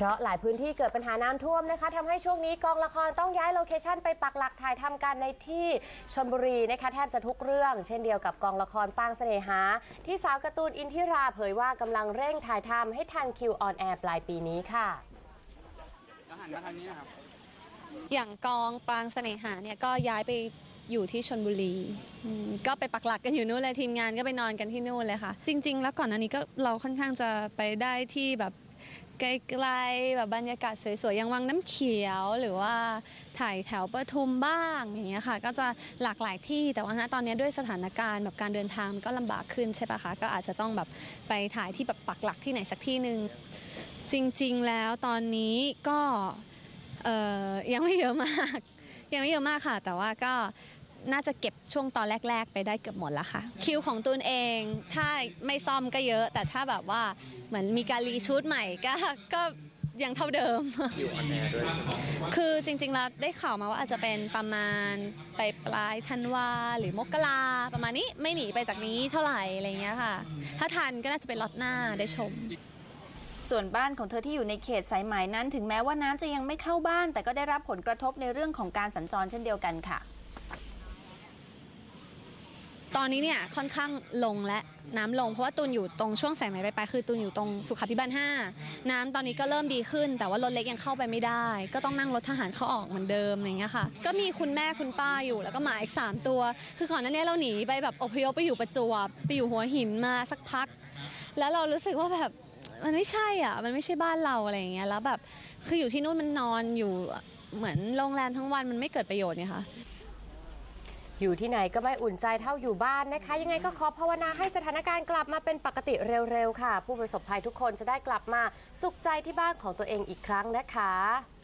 เพราะหลายพื้นที่เกิดปัญหาน้ำท่วมนะคะทำให้ช่วงนี้กองละครต้องย้ายโลเคชันไปปักหลักถ่ายทำกันในที่ชนบุรีนะคะแทบจะทุกเรื่องเช่นเดียวกับกองละครปางเสน่หา ที่สาวการ์ตูนอินทิราเผยว่ากำลังเร่งถ่ายทำให้ทันคิวออนแอร์ปลายปีนี้ค่ะแล้วหันมาทางนี้นะครับอย่างกองปางเสน่หาเนี่ยก็ย้ายไปอยู่ที่ชนบุรี ก็ไปปักหลักกันอยู่นู่นเลยทีมงานก็ไปนอนกันที่นู่นเลยค่ะ จริง ๆ แล้วก่อนหน้านี้ก็เราค่อนข้างจะไปได้ที่แบบ ไกลๆแบบบรรยากาศสวยๆอย่างวังน้ำเขียวหรือว่าถ่ายแถวปทุมบ้างอย่างเงี้ยค่ะ ก็จะหลากหลายที่แต่ว่าณตอนนี้ด้วยสถานการณ์แบบการเดินทางมันก็ลำบากขึ้นใช่ปะคะก็อาจจะต้องแบบไปถ่ายที่แบบปักหลักที่ไหนสักที่หนึ่งจริงๆแล้วตอนนี้ก็ยังไม่เยอะมาก ยังไม่เยอะมากค่ะ แต่ว่าก็ น่าจะเก็บช่วงตอนแรก ๆ ไปได้เกือบหมดแล้วค่ะ คิวของตูนเองถ้าไม่ซ่อมก็เยอะ แต่ถ้าแบบว่าเหมือนมีการรีชูดใหม่ก็ก็ยังเท่าเดิม คิวออนแอร์ด้วยคือจริงๆแล้วได้ข่าวมาว่าอาจจะเป็นประมาณไปปลายธันวาหรือมกราประมาณนี้ไม่หนีไปจากนี้เท่าไหร่อะไรเงี้ยค่ะ ถ้าทันก็น่าจะเป็นล็อตหน้าได้ชม ส่วนบ้านของเธอที่อยู่ในเขตสายไหมนั้น ถึงแม้ว่าน้ำจะยังไม่เข้าบ้าน แต่ก็ได้รับผลกระทบในเรื่องของการสัญจรเช่นเดียวกันค่ะ ตอนนี้เนี่ยค่อนข้างลงและน้ำลง เพราะว่าตูนอยู่ตรงช่วงสายไหมไปลายคือตูนอยู่ตรงสุขาพิบาล5น้ำตอนนี้ก็เริ่มดีขึ้น แต่ว่ารถเล็กยังเข้าไปไม่ได้ ก็ต้องนั่งรถทหารเข้าออกเหมือนเดิมอย่างเงี้ยค่ะ ก็มีคุณแม่คุณป้าอยู่แล้วก็หมาอีกสามตัว คือก่อนหน้านี้เราหนีไปแบบอพยพไปอยู่ประจวบไปอยู่หัวหินมาสักพัก แล้วเรารู้สึกว่าแบบมันไม่ใช่อะมันไม่ใช่บ้านเราอะไรอย่างเงี้ยแล้วแบบคืออยู่ที่นู่นมันนอนอยู่เหมือนโรงแรมทั้งวันมันไม่เกิดประโยชน์เนี่ยค่ะ อยู่ที่ไหนก็ไม่อุ่นใจเท่าอยู่บ้านนะคะ ยังไงก็ขอภาวนาให้สถานการณ์กลับมาเป็นปกติเร็วๆค่ะ ผู้ประสบภัยทุกคนจะได้กลับมาสุขใจที่บ้านของตัวเองอีกครั้งนะคะ